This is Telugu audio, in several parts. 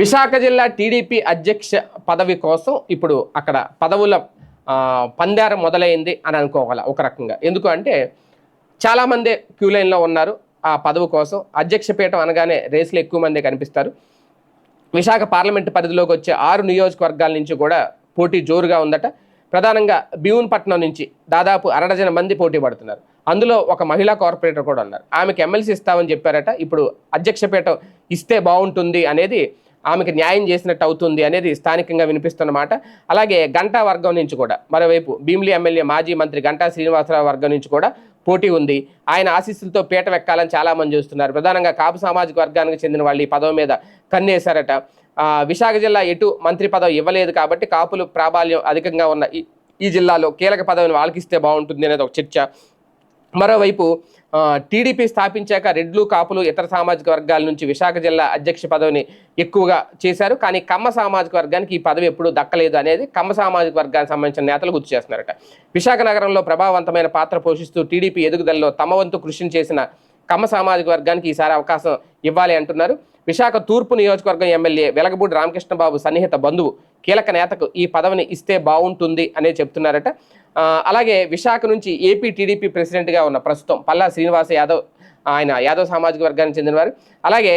విశాఖ జిల్లా టీడీపీ అధ్యక్ష పదవి కోసం ఇప్పుడు అక్కడ పదవుల పందారం మొదలైంది అని అనుకోగల ఒక రకంగా. ఎందుకు అంటే చాలామంది క్యూ లైన్లో ఉన్నారు ఆ పదవి కోసం. అధ్యక్ష పీఠం అనగానే రేసులు ఎక్కువ మంది కనిపిస్తారు. విశాఖ పార్లమెంటు పరిధిలోకి వచ్చే ఆరు నియోజకవర్గాల నుంచి కూడా పోటీ జోరుగా ఉందట. ప్రధానంగా భీమున్పట్నం నుంచి దాదాపు అరడజన మంది పోటీ పడుతున్నారు. అందులో ఒక మహిళా కార్పొరేటర్ కూడా ఉన్నారు. ఆమెకి ఎమ్మెల్సీ ఇస్తామని చెప్పారట. ఇప్పుడు అధ్యక్ష పీఠం ఇస్తే బాగుంటుంది అనేది ఆమెకి న్యాయం చేసినట్టు అవుతుంది అనేది స్థానికంగా వినిపిస్తున్నమాట అలాగే గంటా వర్గం నుంచి కూడా మరోవైపు భీమిలి ఎమ్మెల్యే మాజీ మంత్రి గంటా శ్రీనివాసరావు వర్గం నుంచి కూడా పోటీ ఉంది. ఆయన ఆశీస్సులతో పీట వెక్కాలని చాలామంది చూస్తున్నారు. ప్రధానంగా కాపు సామాజిక వర్గానికి చెందిన వాళ్ళు ఈ పదవి మీద కన్నేశారట. విశాఖ జిల్లా ఎటు మంత్రి పదవి ఇవ్వలేదు కాబట్టి కాపులు ప్రాబల్యం అధికంగా ఉన్న ఈ ఈ జిల్లాలో కీలక పదవిని వాళ్ళకి ఇస్తే బాగుంటుంది అనేది ఒక చర్చ. మరోవైపు టీడీపీ స్థాపించాక రెడ్లు కాపులు ఇతర సామాజిక వర్గాల నుంచి విశాఖ జిల్లా అధ్యక్ష పదవిని ఎక్కువగా చేశారు. కానీ కమ్మ సామాజిక వర్గానికి ఈ పదవి ఎప్పుడూ దక్కలేదు అనేది కమ్మ సామాజిక వర్గానికి సంబంధించిన నేతలు గుర్తు చేస్తున్నారట. విశాఖ నగరంలో ప్రభావవంతమైన పాత్ర పోషిస్తూ టీడీపీ ఎదుగుదలలో తమ వంతు కృషిని చేసిన కమ్మ సామాజిక వర్గానికి ఈసారి అవకాశం ఇవ్వాలి అంటున్నారు. విశాఖ తూర్పు నియోజకవర్గం ఎమ్మెల్యే వెలగబూడి రామకృష్ణబాబు సన్నిహిత బంధువు కీలక నేతకు ఈ పదవిని ఇస్తే బాగుంటుంది అనే చెప్తున్నారట. అలాగే విశాఖ నుంచి ఏపీ టీడీపీ ప్రెసిడెంట్గా ఉన్న ప్రస్తుతం పల్లా శ్రీనివాస యాదవ్ ఆయన యాదవ్ సామాజిక వర్గానికి చెందినవారు. అలాగే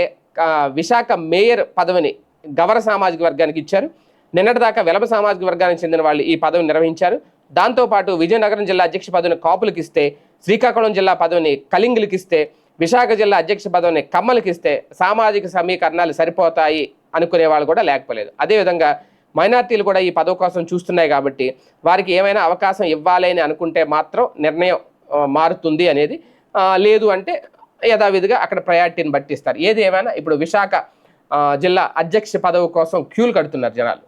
విశాఖ మేయర్ పదవిని గవర సామాజిక వర్గానికి ఇచ్చారు. నిన్నటిదాకా వెలప సామాజిక వర్గానికి చెందిన వాళ్ళు ఈ పదవిని నిర్వహించారు. దాంతోపాటు విజయనగరం జిల్లా అధ్యక్ష పదవిని కాపులకు ఇస్తే శ్రీకాకుళం జిల్లా పదవిని కలింగులకు ఇస్తే విశాఖ జిల్లా అధ్యక్ష పదవిని కమ్మలకి ఇస్తే సామాజిక సమీకరణాలు సరిపోతాయి అనుకునే వాళ్ళు కూడా లేకపోలేదు. అదేవిధంగా మైనార్టీలు కూడా ఈ పదవి కోసం చూస్తున్నాయి కాబట్టి వారికి ఏమైనా అవకాశం ఇవ్వాలి అని అనుకుంటే మాత్రం నిర్ణయం మారుతుంది అనేది లేదు అంటే యథావిధిగా అక్కడ ప్రయారిటీని బట్టిస్తారు. ఏది ఏమైనా ఇప్పుడు విశాఖ జిల్లా అధ్యక్ష పదవి కోసం క్యూలు కడుతున్నారు జనాలు.